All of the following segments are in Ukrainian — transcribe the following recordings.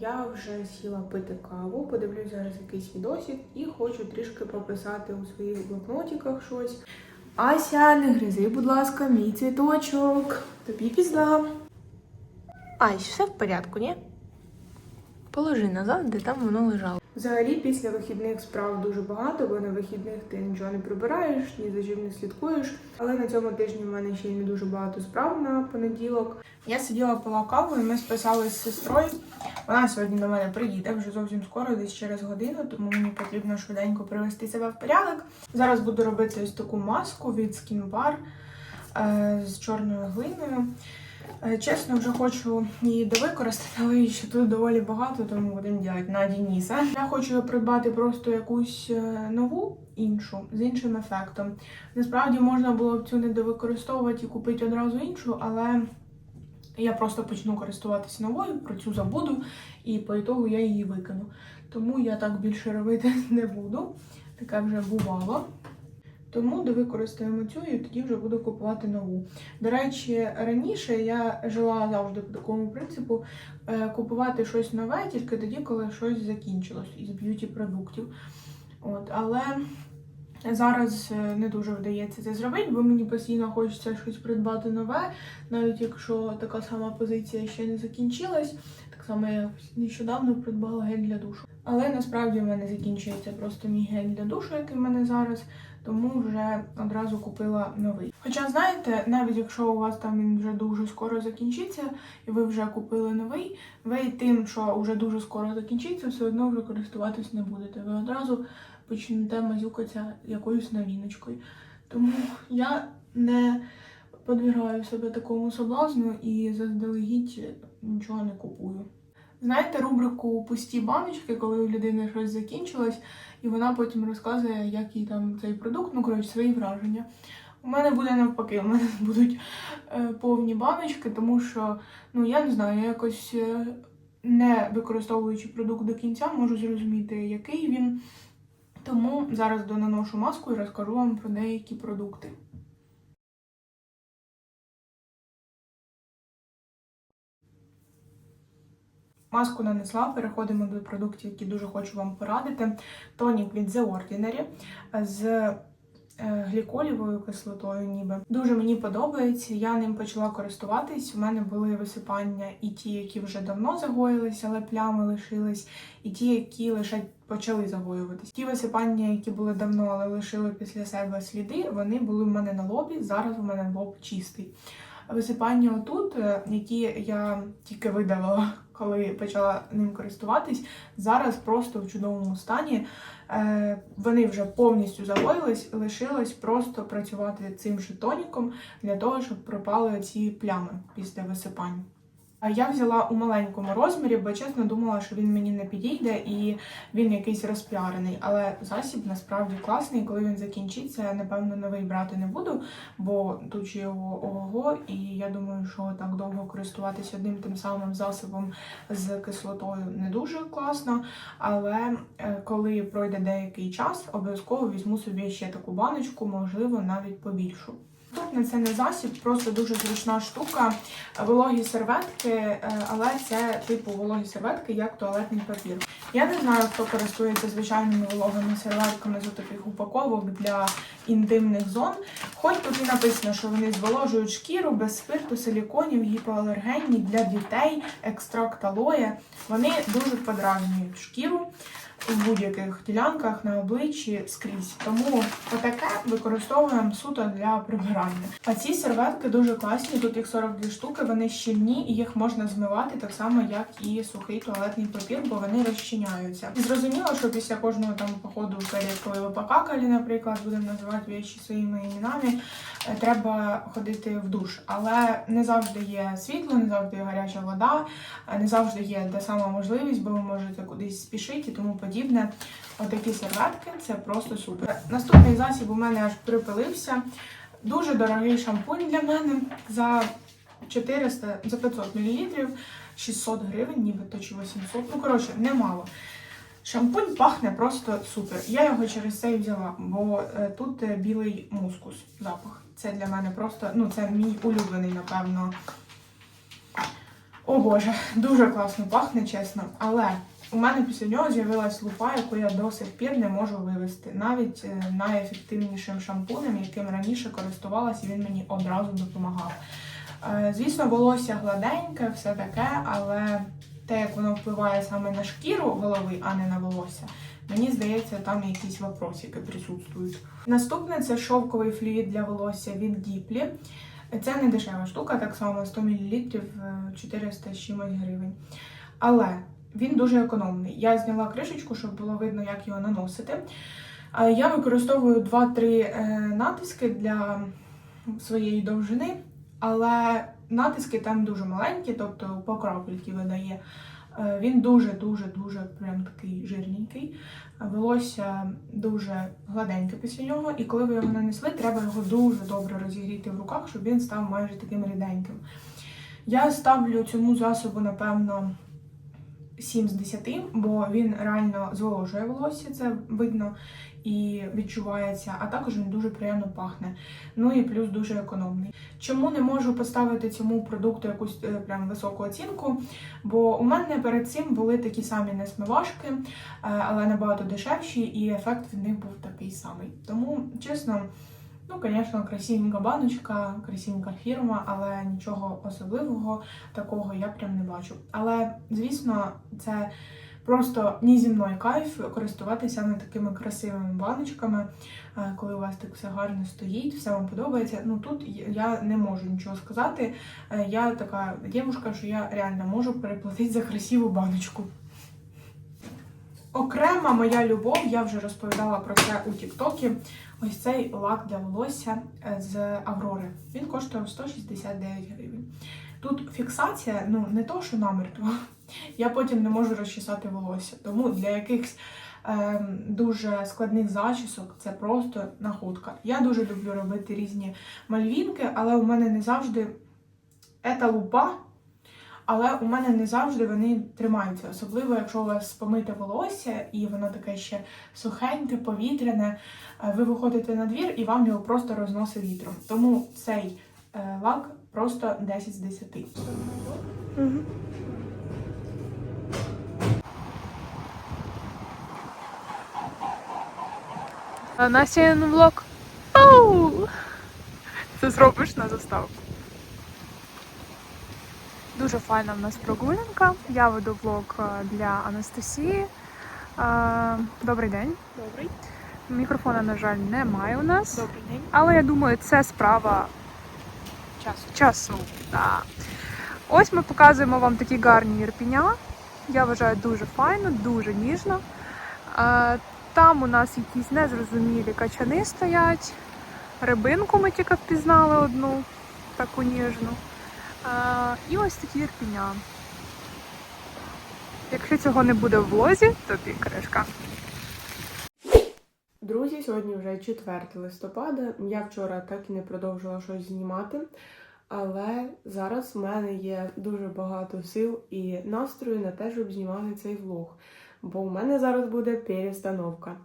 Я вже сіла пити каву, подивлюсь зараз якийсь відосик і хочу трішки прописати у своїх блокнотиках щось. Ася, не гризи, будь ласка, мій цвіточок. Тобі пізда. Ась, все в порядку, ні? Положи назад, де там воно лежало. Взагалі, після вихідних справ дуже багато, бо на вихідних ти нічого не прибираєш, ні за чим не слідкуєш. Але на цьому тижні в мене ще й не дуже багато справ на понеділок. Я сиділа пила каву, і ми списали з сестрою. Вона сьогодні до мене приїде вже зовсім скоро, десь через годину, тому мені потрібно швиденько привести себе в порядок. Зараз буду робити ось таку маску від Skin Bar е, з чорною глиною. Е, Чесно, вже хочу її довикористати, але її ще тут доволі багато, тому будемо робити на Дініса. Я хочу придбати просто якусь е, нову іншу з іншим ефектом. Насправді можна було б цю не довикористовувати і купити одразу іншу, але я просто почну користуватися новою, про цю забуду, і по ітогу я її викину. Тому я так більше робити не буду. Таке вже бувало. Тому довикористаємо цю і тоді вже буду купувати нову. До речі, раніше я жила завжди по такому принципу е, купувати щось нове тільки тоді, коли щось закінчилось із б'юті продуктів. От, але зараз е, не дуже вдається це зробити, бо мені постійно хочеться щось придбати нове, навіть якщо така сама позиція ще не закінчилась. Так само я нещодавно придбала гель для душу. Але насправді в мене закінчується просто мій гель для душу, який в мене зараз тому вже одразу купила новий. Хоча, знаєте, навіть якщо у вас там він вже дуже скоро закінчиться, і ви вже купили новий, ви тим, що вже дуже скоро закінчиться, все одно вже користуватись не будете. Ви одразу почнете мазюкатися якоюсь новіночкою. Тому я не подвіраю себе такому соблазну і заздалегідь нічого не купую. Знаєте рубрику пусті баночки, коли у людини щось закінчилось, і вона потім розказує, як їй там цей продукт, ну коротше, свої враження. У мене буде навпаки, у мене будуть е, повні баночки, тому що, ну я не знаю, я якось е, не використовуючи продукт до кінця, можу зрозуміти, який він. Тому зараз донаношу маску і розкажу вам про деякі продукти. Маску нанесла, переходимо до продуктів, які дуже хочу вам порадити. Тонік від The Ordinary з е, гліколівою кислотою, ніби. Дуже мені подобається. Я ним почала користуватись. У мене були висипання і ті, які вже давно загоїлись, але плями лишились, і ті, які лише почали загоюватись. Ті висипання, які були давно, але лишили після себе сліди, вони були в мене на лобі. Зараз у мене лоб чистий. Висипання отут, е, які я тільки видала, коли почала ним користуватись, зараз просто в чудовому стані. Е, Вони вже повністю загоїлись, лишилось просто працювати цим же тоніком для того, щоб пропали ці плями після висипань. Я взяла у маленькому розмірі, бо чесно думала, що він мені не підійде і він якийсь розпіарений. Але засіб насправді класний. Коли він закінчиться, я напевно новий брати не буду, бо тут ще його ого, і я думаю, що так довго користуватися одним тим самим засобом з кислотою не дуже класно. Але е, коли пройде деякий час, обов'язково візьму собі ще таку баночку, можливо, навіть побільшу. Наступне це не засіб, просто дуже зручна штука. Вологі серветки, е, але це типу вологі серветки, як туалетний папір. Я не знаю, хто користується звичайними вологими серветками з таких упаковок для інтимних зон. Хоч тут і написано, що вони зволожують шкіру без спирту, силіконів, гіпоалергенні для дітей, екстракт алоє. Вони дуже подразнюють шкіру в будь-яких ділянках на обличчі скрізь. Тому отаке використовуємо суто для прибирання. А ці серветки дуже класні. Тут їх 42 штуки, вони щільні і їх можна змивати так само, як і сухий туалетний папір, бо вони розчиняються. І зрозуміло, що після кожного там походу в коли ви покакали, наприклад, будемо називати речі своїми іменами. Е, Треба ходити в душ, але не завжди є світло, не завжди є гаряча вода, е, не завжди є та сама можливість, бо ви можете кудись спішити і тому подібне. Отакі серветки це просто супер. Наступний засіб у мене аж припилився. Дуже дорогий шампунь для мене за 400, за 500 мл, 600 гривень, нібито чи 800. Ну, коротше, немало. Шампунь пахне просто супер. Я його через це взяла, бо е, тут е, білий мускус запах. Це для мене просто, ну, це мій улюблений, напевно, О Боже, дуже класно пахне, чесно. Але у мене після нього з'явилась лупа, яку я до сих пір не можу вивести. Навіть е, найефективнішим шампунем, яким раніше користувалася, він мені одразу допомагав. Звісно, волосся гладеньке, все таке, але те, як воно впливає саме на шкіру голови, а не на волосся, мені здається, там якісь вопросики присутствують. Наступне це шовковий флюїд для волосся від Діплі. Це не дешева штука, так само 100 мл 400 чимось гривень. Але він дуже економний. Я зняла кришечку, щоб було видно, як його наносити. Я використовую 2-3 е, натиски для своєї довжини, але натиски там дуже маленькі, тобто по крапельки видає. Е, Він дуже-дуже-дуже прям такий жирненький. Волосся дуже гладеньке після нього, і коли ви його нанесли, треба його дуже добре розігріти в руках, щоб він став майже таким ріденьким. Я ставлю цьому засобу, напевно, 7 з 10, бо він реально зволожує волосся, це видно і відчувається, а також він дуже приємно пахне. Ну і плюс дуже економний. Чому не можу поставити цьому продукту якусь е, прям високу оцінку? Бо у мене перед цим були такі самі несмивашки, е, але набагато дешевші, і ефект від них був такий самий. Тому, чесно, ну, звісно, красивенька баночка, красивенька фірма, але нічого особливого такого я прям не бачу. Але, звісно, це просто неземний кайф користуватися саме такими красивими баночками, е, коли у вас так все гарно стоїть, все вам подобається. Ну тут я не можу нічого сказати. Е, Я така дівчинка, що я реально можу переплатити за красиву баночку. Окрема моя любов, я вже розповідала про це у Тіктокі. Ось цей лак для волосся е, з Аврори. Він коштує 169 гривень. Тут фіксація, ну не то, що намертво. Я потім не можу розчесати волосся. Тому для якихось ем, дуже складних зачісок це просто находка. Я дуже люблю робити різні мальвінки, але у мене не завжди Ета лупа. Але у мене не завжди вони тримаються, особливо якщо у вас помите волосся і воно таке ще сухеньке, повітряне. е, Ви виходите на двір і вам його просто розносить вітром. Тому цей е, лак просто 10 з 10. Настя влог. Оу! Це зробиш на заставку. Дуже файна в нас прогулянка. Я веду влог е, для Анастасії. Е, Добрий день. Добрий, Мікрофона, на жаль, немає у нас. добрий день. Але я думаю, це справа Час. часу. Да. Ось ми показуємо вам такі гарні ірпіня. Я вважаю дуже файно, дуже ніжно. Е, Там у нас якісь незрозумілі качани стоять. Рибинку ми тільки впізнали одну, таку ніжну. І ось такі ірпіня. Якщо цього не буде в влозі, то кришка. Друзі, сьогодні вже 4 листопада. Я вчора так і не продовжила щось знімати, але зараз в мене є дуже багато сил і настрою на те, щоб знімати цей влог. Бо у мене зараз буде перестановка.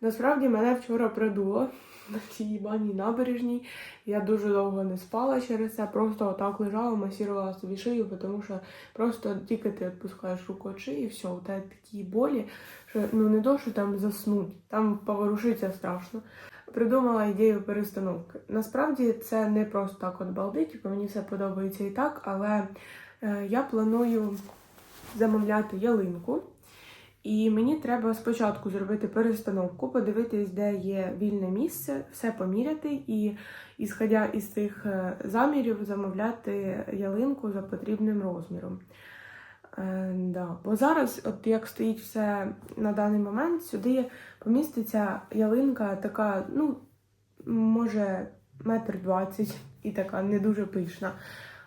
Насправді мене вчора придуло на цій їбаній набережній. Я дуже довго не спала через це, просто отак лежала, масірувала собі шию, тому що просто тільки ти відпускаєш руку шиї, і все, у тебе такі болі, що ну не то, що там заснуть, там поворушиться страшно. Придумала ідею перестановки. Насправді це не просто так от балдить, бо мені все подобається і так, але е, я планую замовляти ялинку. І мені треба спочатку зробити перестановку, подивитись, де є вільне місце, все поміряти і, ісходя із цих е, замірів, замовляти ялинку за потрібним розміром. Е, да. Бо зараз, от як стоїть все на даний момент, сюди поміститься ялинка така, ну, може, метр двадцять і така не дуже пишна.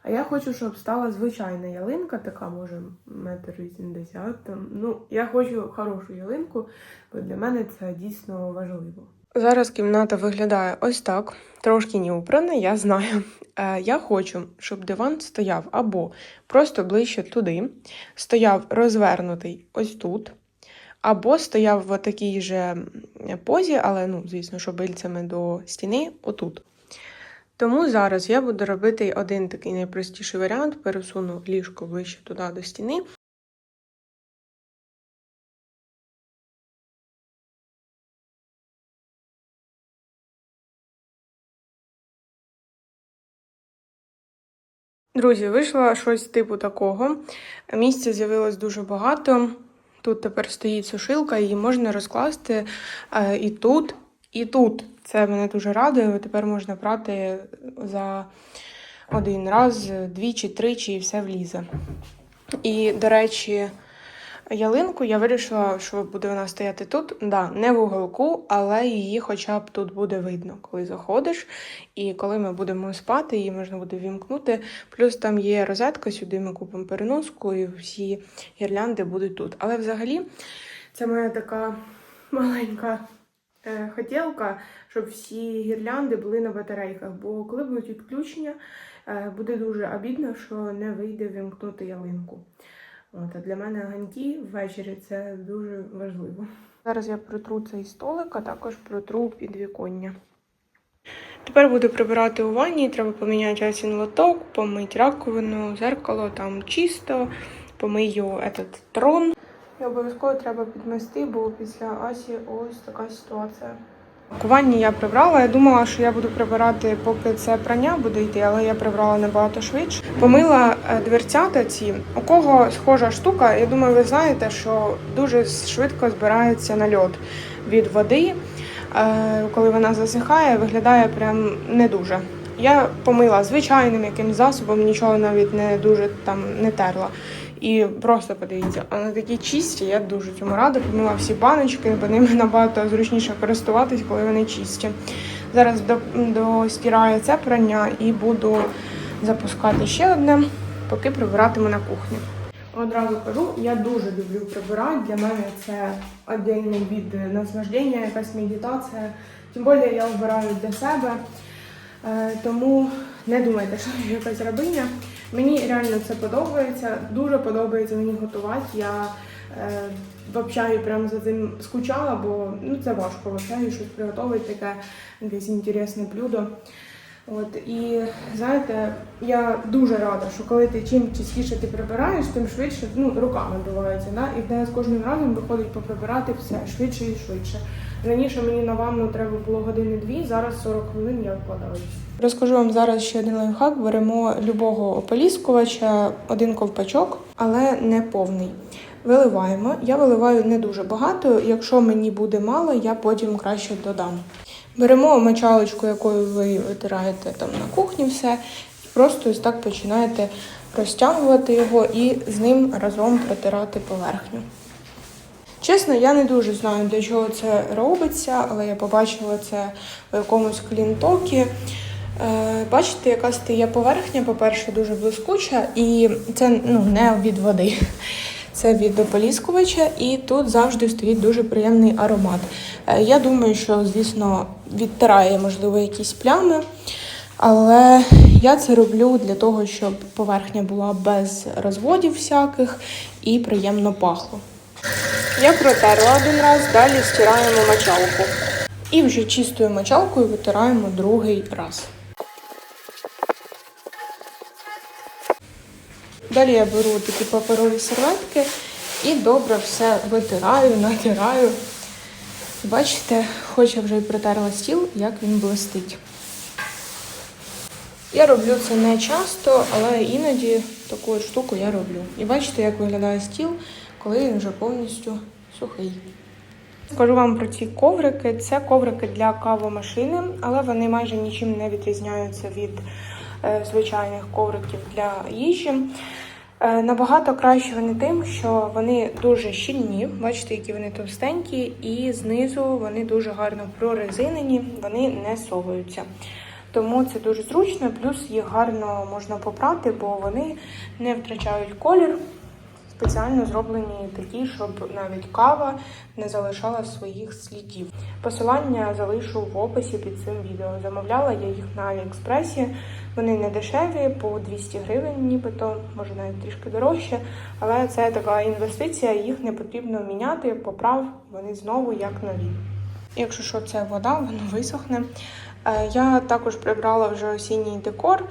А я хочу, щоб стала звичайна ялинка, така, може, метр вісімдесят. Ну, я хочу хорошу ялинку, бо для мене це дійсно важливо. Зараз кімната виглядає ось так, трошки не убрана, я знаю. Е, я хочу, щоб диван стояв або просто ближче туди, стояв розвернутий ось тут, або стояв в такій же позі, але, ну, звісно, що бильцями до стіни отут. Тому зараз я буду робити один такий найпростіший варіант: пересуну ліжко ближче туди до стіни. Друзі, вийшло щось типу такого. Місця з'явилось дуже багато. Тут тепер стоїть сушилка, її можна розкласти е, і тут, і тут. Це мене дуже радує. Тепер можна прати за один раз, двічі, тричі і все влізе. І, до речі, ялинку я вирішила, що буде вона стояти тут. Да, не в уголку, але її хоча б тут буде видно, коли заходиш. І коли ми будемо спати, її можна буде вімкнути. Плюс там є розетка, сюди ми купимо переноску, і всі гірлянди будуть тут. Але взагалі це моя така маленька хотілка, щоб всі гірлянди були на батарейках. Бо коли будуть відключення, е, буде дуже обідно, що не вийде вімкнути ялинку. От, а для мене ганьки ввечері це дуже важливо. Зараз я протру цей столик, а також протру підвіконня. Тепер буду прибирати у ванні, треба поміняти асін лоток, помити раковину, зеркало там чисто, помию этот трон. І обов'язково треба підмести, бо після Асі ось така ситуація. У ванні я прибрала. Я думала, що я буду прибирати, поки це прання буде йти, але я прибрала набагато швидше. Помила е, дверцята ці. У кого схожа штука, я думаю, ви знаєте, що дуже швидко збирається нальот від води. Е, Коли вона засихає, виглядає прям не дуже. Я помила звичайним якимсь засобом, нічого навіть не дуже там не терла. І просто подивіться, вони такі чисті, я дуже цьому рада. Помила всі баночки, бо ними набагато зручніше користуватись, коли вони чисті. Зараз до, достираю це прання і буду запускати ще одне, поки прибиратиму на кухні. Одразу кажу, я дуже люблю прибирати. Для мене це віддільний від наслаждення, якась медитація. Тим більше я вбираю для себе. Е, Тому не думайте, що я якась рабиня. Мені реально це подобається. Дуже подобається мені готувати. Я е, в общагі прям за цим скучала, бо ну, це важко в щось приготувати, таке якесь інтересне блюдо. От і знаєте, я дуже рада, що коли ти чим частіше ти прибираєш, тим швидше ну, руками бувається. Да? І в мене з кожним разом виходить поприбирати все швидше і швидше. Раніше мені на ванну треба було години-дві, зараз 40 хвилин я вкладаюсь. Розкажу вам зараз ще один лайфхак. Беремо любого ополіскувача, один ковпачок, але не повний. Виливаємо. Я виливаю не дуже багато. Якщо мені буде мало, я потім краще додам. Беремо мочалочку, якою ви витираєте там на кухні все, і просто ось так починаєте розтягувати його і з ним разом протирати поверхню. Чесно, я не дуже знаю, для чого це робиться, але я побачила це в якомусь клінтокі. Е, Бачите, яка стає поверхня, по-перше, дуже блискуча, і це ну, не від води. Це від ополіскувача, і тут завжди стоїть дуже приємний аромат. Е, Я думаю, що, звісно, відтирає, можливо, якісь плями, але я це роблю для того, щоб поверхня була без розводів всяких і приємно пахло. Я протерла один раз, далі стираємо мочалку. І вже чистою мочалкою витираємо другий раз. Далі я беру такі паперові серветки і добре все витираю, натираю. Бачите, хоч я вже й протерла стіл, як він блистить. Я роблю це не часто, але іноді таку штуку я роблю. І бачите, як виглядає стіл, коли він вже повністю сухий. Скажу вам про ці коврики. Це коврики для кавомашини, але вони майже нічим не відрізняються від звичайних ковриків для їжі. Е, Набагато краще вони тим, що вони дуже щільні, бачите, які вони товстенькі, і знизу вони дуже гарно прорезинені, вони не совуються. Тому це дуже зручно, плюс їх гарно можна попрати, бо вони не втрачають колір. Спеціально зроблені такі, щоб навіть кава не залишала своїх слідів. Посилання залишу в описі під цим відео. Замовляла я їх на Аліекспресі. Вони не дешеві, по 200 гривень, нібито, може навіть трішки дорожче. Але це така інвестиція, їх не потрібно міняти, поправ, вони знову як нові. Якщо що, це вода, воно висохне. Е, Я також прибрала вже осінній декор.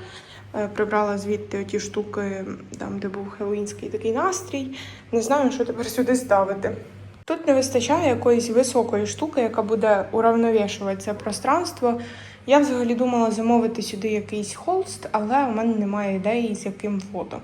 Е, Прибрала звідти ті штуки, там, де був хеллоуінський такий настрій. Не знаю, що тепер сюди ставити. Тут не вистачає якоїсь високої штуки, яка буде уравновішувати це пространство. Я взагалі думала замовити сюди якийсь холст, але у мене немає ідеї, з яким фото.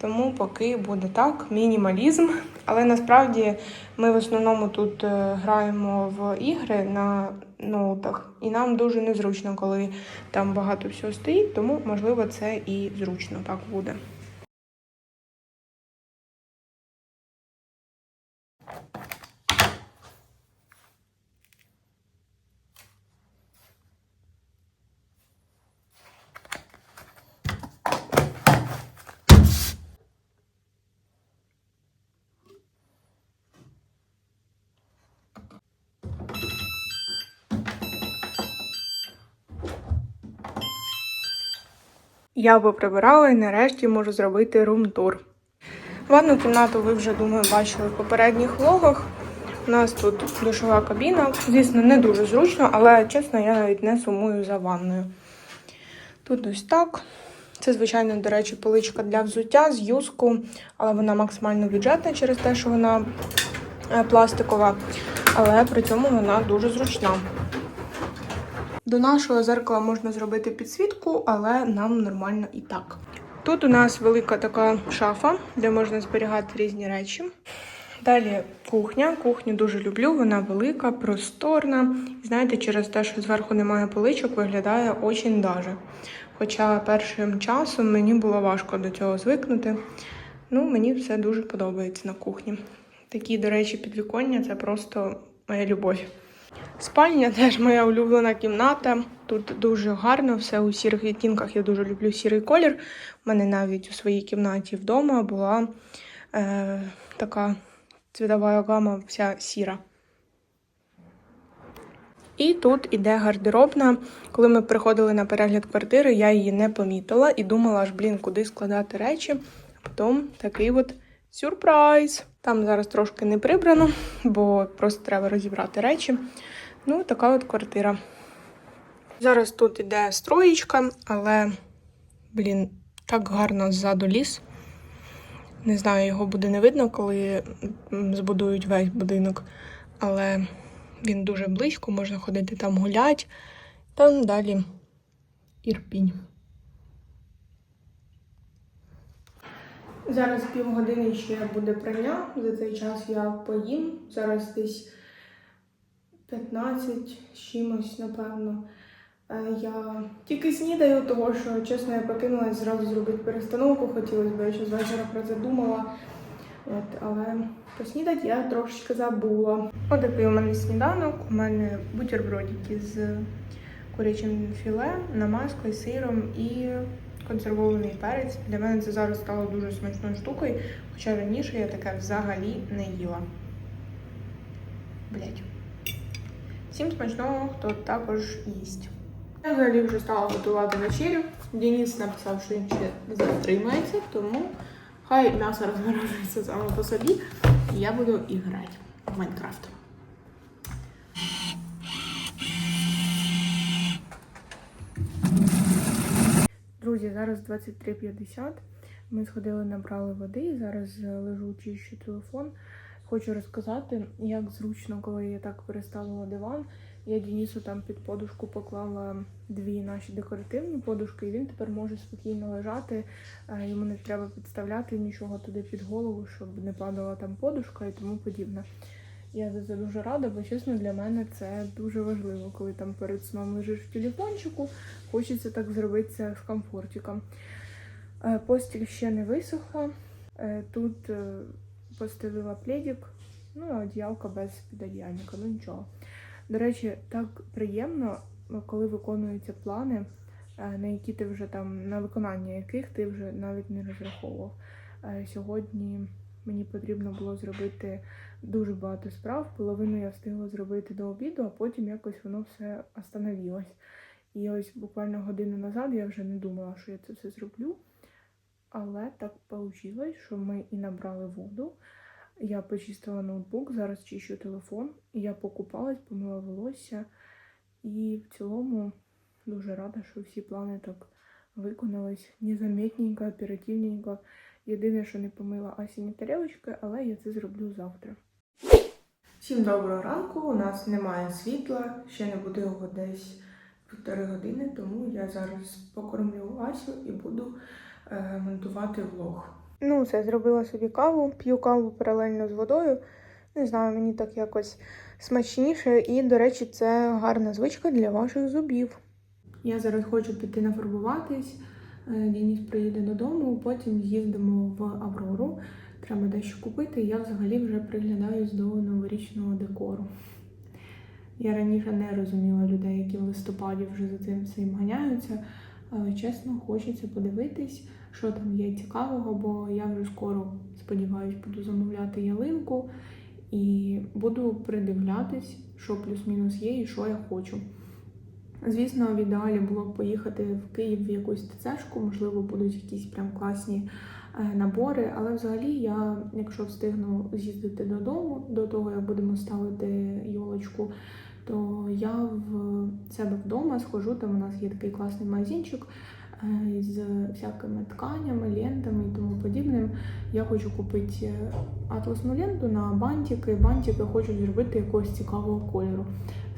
Тому поки буде так, мінімалізм. Але насправді ми в основному тут е, граємо в ігри на ноутах, і нам дуже незручно, коли там багато всього стоїть, тому можливо це і зручно так буде. Я поприбирала і нарешті можу зробити рум-тур. Ванну кімнату ви вже, думаю, бачили в попередніх влогах. У нас тут душова кабіна. Звісно, не дуже зручно, але чесно, я навіть не сумую за ванною. Тут ось так. Це, звичайно, до речі, поличка для взуття з юску, але вона максимально бюджетна через те, що вона е, пластикова, але при цьому вона дуже зручна. До нашого зеркала можна зробити підсвітку, але нам нормально і так. Тут у нас велика така шафа, де можна зберігати різні речі. Далі кухня. Кухню дуже люблю, вона велика, просторна. Знаєте, через те, що зверху немає поличок, виглядає очень даже. Хоча першим часом мені було важко до цього звикнути. Ну, мені все дуже подобається на кухні. Такі, до речі, підвіконня це просто моя любов. Спальня теж моя улюблена кімната. Тут дуже гарно, все у сірих відтінках. Я дуже люблю сірий колір. У мене навіть у своїй кімнаті вдома була е, така цвітова гама вся сіра. І тут іде гардеробна. Коли ми приходили на перегляд квартири, я її не помітила і думала, аж блін, куди складати речі. А потім такий от сюрприз. Там зараз трошки не прибрано, бо просто треба розібрати речі. Ну, така от квартира. Зараз тут іде строєчка, але, блін, так гарно ззаду ліс. Не знаю, його буде не видно, коли збудують весь будинок, але він дуже близько, можна ходити там гулять. Там далі Ірпінь. Зараз півгодини ще буде прання. За цей час я поїм. Зараз десь 15 з чимось, напевно. Е, Я тільки снідаю, того що, чесно, я покинулась зразу зробити перестановку. Хотілося б, я ще з вечора про це думала. От, але поснідати я трошечки забула. Отакий у мене сніданок. У мене бутербродики з курячим філе, намазкою, сиром і консервований перець. Для мене це зараз стало дуже смачною штукою, хоча раніше я таке взагалі не їла. Блять. Всім смачного, хто також їсть. Я взагалі вже стала готувати вечерю. Денис написав, що він ще затримається, тому хай м'ясо розморожується саме по собі, я буду і грати в Майнкрафт. Друзі, зараз 23.50. Ми сходили, набрали води і зараз е, лежу чищу телефон. Хочу розказати, як зручно, коли я так переставила диван. Я Денису там під подушку поклала дві наші декоративні подушки, і він тепер може спокійно лежати. Е, Йому не треба підставляти нічого туди під голову, щоб не падала там подушка і тому подібне. Я за це дуже рада, бо чесно для мене це дуже важливо, коли там перед сном лежиш в телефончику, хочеться так зробити це з комфортиком. Е, Постіль ще не висохла. Е, Тут е, постелила пледик, ну і одіялка без підодіяльника, ну нічого. До речі, так приємно, коли виконуються плани, на які ти вже там, на виконання яких ти вже навіть не розраховував. Сьогодні мені потрібно було зробити дуже багато справ. Половину я встигла зробити до обіду, а потім якось воно все остановилось. І ось буквально годину назад я вже не думала, що я це все зроблю. Але так вийшло, що ми і набрали воду. Я почистила ноутбук, зараз чищу телефон. Я покупалась, помила волосся. І в цілому Дуже рада, що всі плани так виконались. Незаметненько, оперативненько. Єдине, що не помила Асіні тарілочки, але я це зроблю завтра. Всім доброго ранку. У нас немає світла, ще не буде його десь півтори години, тому я зараз покормлю Асю і буду е, монтувати влог. Ну, це зробила собі каву, п'ю каву паралельно з водою. Не знаю, мені так якось смачніше, і, до речі, це гарна звичка для ваших зубів. Я зараз хочу піти нафарбуватись. Е, Дініс приїде додому, потім з'їздимо в Аврору. Треба дещо купити. Я взагалі вже приглядаюсь до новорічного декору. Я раніше не розуміла людей, які в листопаді вже за цим всім ганяються. Чесно, хочеться подивитись, що там є цікавого, бо я вже скоро, сподіваюсь, буду замовляти ялинку і буду придивлятись, що плюс-мінус є і що я хочу. Звісно, в ідеалі було б поїхати в Київ в якусь ТЦшку, можливо, будуть якісь прям класні набори. Але взагалі я, якщо встигну з'їздити додому, до того як будемо ставити йолочку, то я в себе вдома схожу, там у нас є такий класний магазинчик е, з всякими тканями, лентами і тому подібним. Я хочу купити атласну ленту на бантики. Бантики хочу зробити якогось цікавого кольору.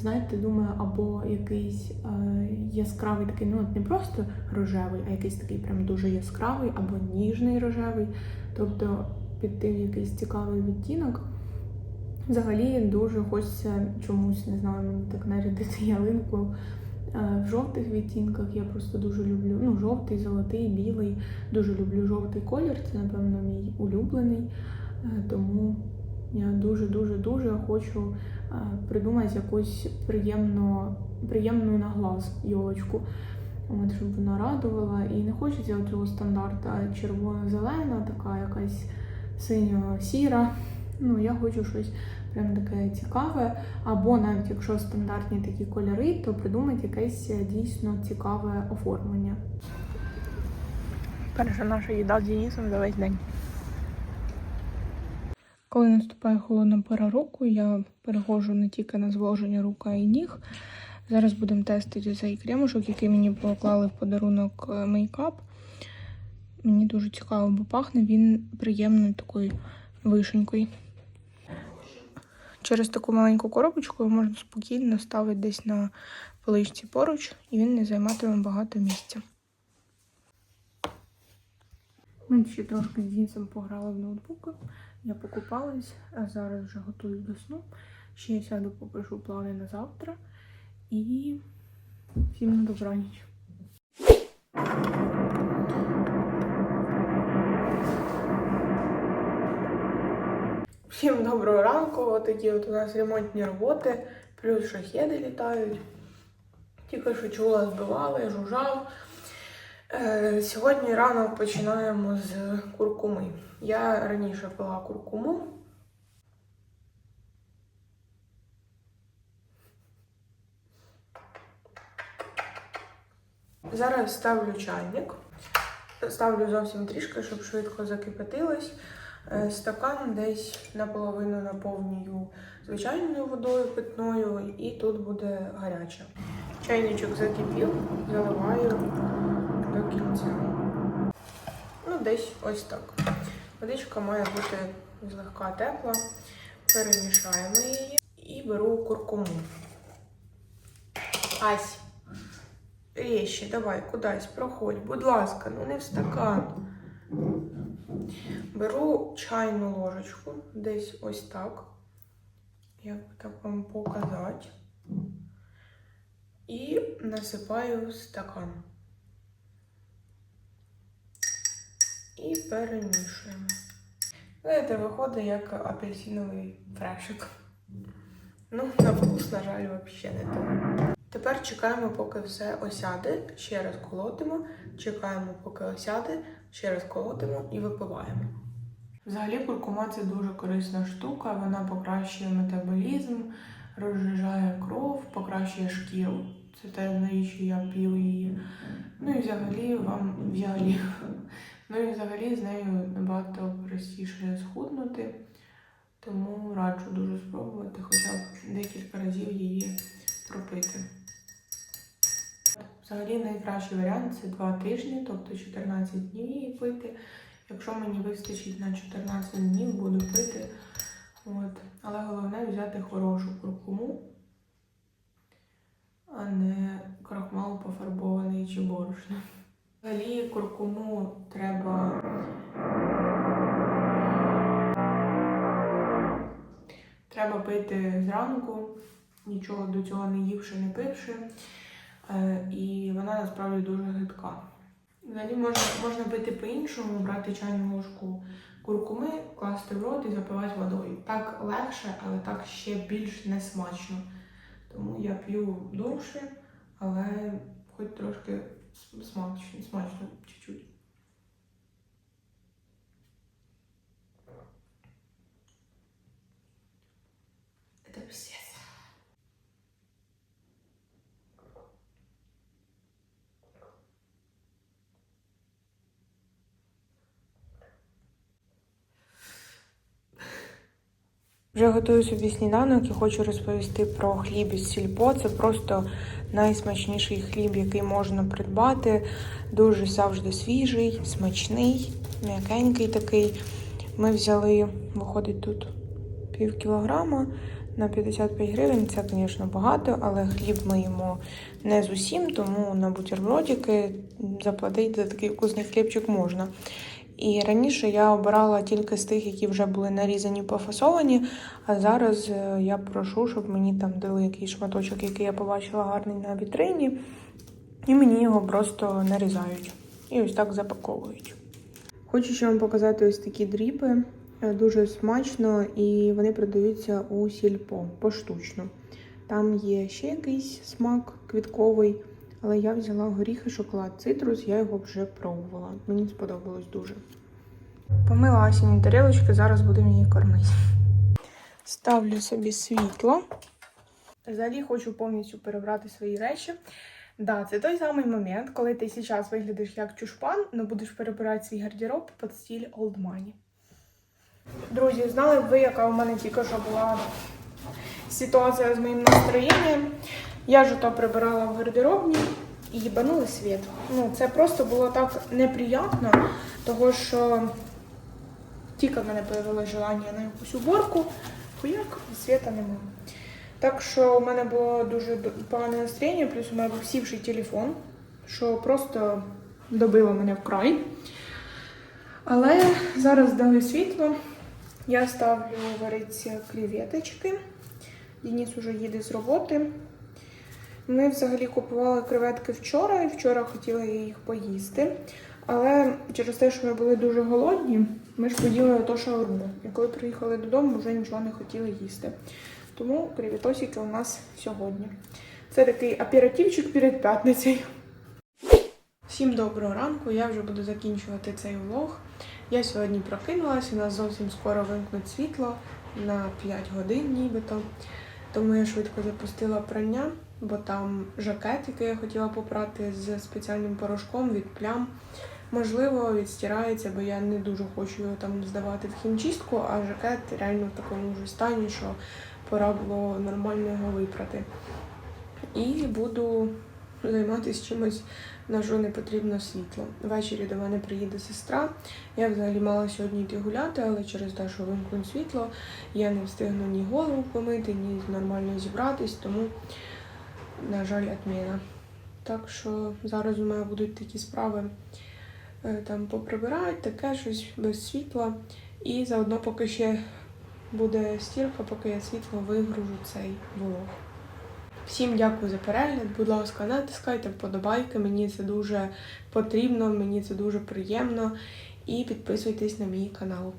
Знаєте, думаю, або якийсь е, яскравий такий, ну от не просто рожевий, а якийсь такий прям дуже яскравий, або ніжний рожевий. Тобто піти в якийсь цікавий відтінок. Взагалі дуже хочеться чомусь, не знаю, так нарядити ялинку е, в жовтих відтінках. Я просто дуже люблю. Ну, жовтий, золотий, білий. Дуже люблю жовтий колір. Це, напевно, мій улюблений. Е, Тому я дуже-дуже дуже хочу придумати якусь приємну, приємну на глаз йолочку. От, щоб вона радувала. І не хочеться цього стандарта червоно-зелена, така якась синьо-сіра. Ну, я хочу щось прям таке цікаве. Або навіть якщо стандартні такі кольори, то придумати якесь е, дійсно цікаве оформлення. Перша наша їда з Денисом за весь день. Коли наступає холодна пора року, я переходжу не тільки на зволоження рук, а й ніг. Зараз будемо тестити цей кремушок, який мені поклали в подарунок е, мейкап. Мені дуже цікаво, бо пахне він приємною такою вишенькою. Через таку маленьку коробочку його можна спокійно ставити десь на поличці поруч, і він не займатиме багато місця. Ми ще трошки з Дінсом пограли в ноутбуки. Я покупалась, а зараз вже готуюсь до сну. Ще я сяду, попишу плани на завтра. І всім на добраніч. Всім доброго ранку. Такі от у нас ремонтні роботи, плюс шахеди літають. Тільки що чула, збивали, жужжав. Е, Сьогодні ранок починаємо з куркуми. Я раніше пила куркуму. Зараз ставлю чайник. Ставлю зовсім трішки, щоб швидко закипятилось. Е, Стакан десь наполовину наповнюю звичайною водою питною, і тут буде гаряча. Чайничок закипів, заливаю до кінця. Ну, десь ось так. Водичка має бути злегка тепла. Перемішаємо її і беру куркуму. Ась, ріші, давай кудись, проходь, будь ласка, ну не в стакан. Беру чайну ложечку, десь ось так. Як так вам показати. І насипаю в стакан. І перемішуємо. Знаєте, виходить як апельсиновий фрешик. Ну, на вкус, на жаль, взагалі не то. Тепер чекаємо, поки все осяде. Ще раз колотимо. Чекаємо, поки осяде. Ще раз колотимо і випиваємо. Взагалі куркума це дуже корисна штука, вона покращує метаболізм, розжижає кров, покращує шкіру. Це те, навіщо я п'ю її. Ну і взагалі вам взагалі. Ну і взагалі з нею набагато простіше схуднути. Тому раджу дуже спробувати хоча б декілька разів її пропити. Взагалі найкращий варіант це 2 тижні, тобто 14 днів її пити. Якщо мені вистачить на 14 днів, буду пити. От. Але головне взяти хорошу куркуму, а не крахмал пофарбований чи борошно. Взагалі куркуму треба Треба пити зранку, нічого до цього не ївши, не пивши. Е, І вона насправді дуже гидка. Взагалі можна, можна пити по-іншому, брати чайну ложку куркуми, класти в рот і запивати водою. Так легше, але так ще більш несмачно. Тому я п'ю довше, але хоч трошки смачно, смачно чуть-чуть. Это пиздец. Вже готую собі сніданок і хочу розповісти про хліб із сільпо. Це просто найсмачніший хліб, який можна придбати. Дуже завжди свіжий, смачний, м'якенький такий. Ми взяли, виходить тут пів кілограма на 55 гривень. Це, звісно, багато, але хліб ми їмо не з усім, тому на бутербродики заплатити за такий вкусний хлібчик можна. І раніше я обирала тільки з тих, які вже були нарізані, пофасовані. А зараз е, я прошу, щоб мені там дали якийсь шматочок, який я побачила гарний на вітрині, і мені його просто нарізають. І ось так запаковують. Хочу ще вам показати ось такі дріпи. Е, Дуже смачно, і вони продаються у сільпо поштучно. Там є ще якийсь смак квітковий, але я взяла горіхи, шоколад, цитрус, я його вже пробувала. Мені сподобалось дуже. Помила Асіні тарілочки, зараз будемо її кормити. Ставлю собі світло. Взагалі хочу повністю перебрати свої речі. Да, це той самий момент, коли ти зараз виглядиш як чушпан, але будеш перебирати свій гардероб під стиль Old Money. Друзі, знали б ви, яка у мене тільки що була ситуація з моїм настроєнням. Я ж то прибирала в гардеробні і їбанули світ. Ну, це просто було так неприємно, того що тільки в мене появилось желання на якусь уборку, хуяк, світа нема. Так що у мене було дуже погане настроєння, плюс у мене був сівший телефон, що просто добило мене вкрай. Але зараз дали світло. Я ставлю варитися креветочки. Денис уже їде з роботи. Ми взагалі купували креветки вчора, і вчора хотіли їх поїсти. Але через те, що ми були дуже голодні, ми ж поїли ото шаурму. І коли приїхали додому, вже нічого не хотіли їсти. Тому креветосики у нас сьогодні. Це такий оперативчик перед п'ятницею. Всім доброго ранку, я вже буду закінчувати цей влог. Я сьогодні прокинулася, у нас зовсім скоро вимкнуть світло на 5 годин нібито. Тому я швидко запустила прання, бо там жакет, який я хотіла попрати з спеціальним порошком від плям. Можливо, відстирається, бо я не дуже хочу його там здавати в хімчистку, а жакет реально в такому вже стані, що пора було нормально його випрати. І буду займатися чимось, на що не потрібно світло. Ввечері до мене приїде сестра. Я взагалі мала сьогодні йти гуляти, але через те, що вимкнуть світло, я не встигну ні голову помити, ні нормально зібратись, тому, на жаль, відміна. Так що зараз у мене будуть такі справи е, там поприбирати, таке щось без світла. І заодно поки ще буде стірка, поки я світло вигружу цей влог. Всім дякую за перегляд. Будь ласка, натискайте вподобайки. Мені це дуже потрібно, мені це дуже приємно. І підписуйтесь на мій канал.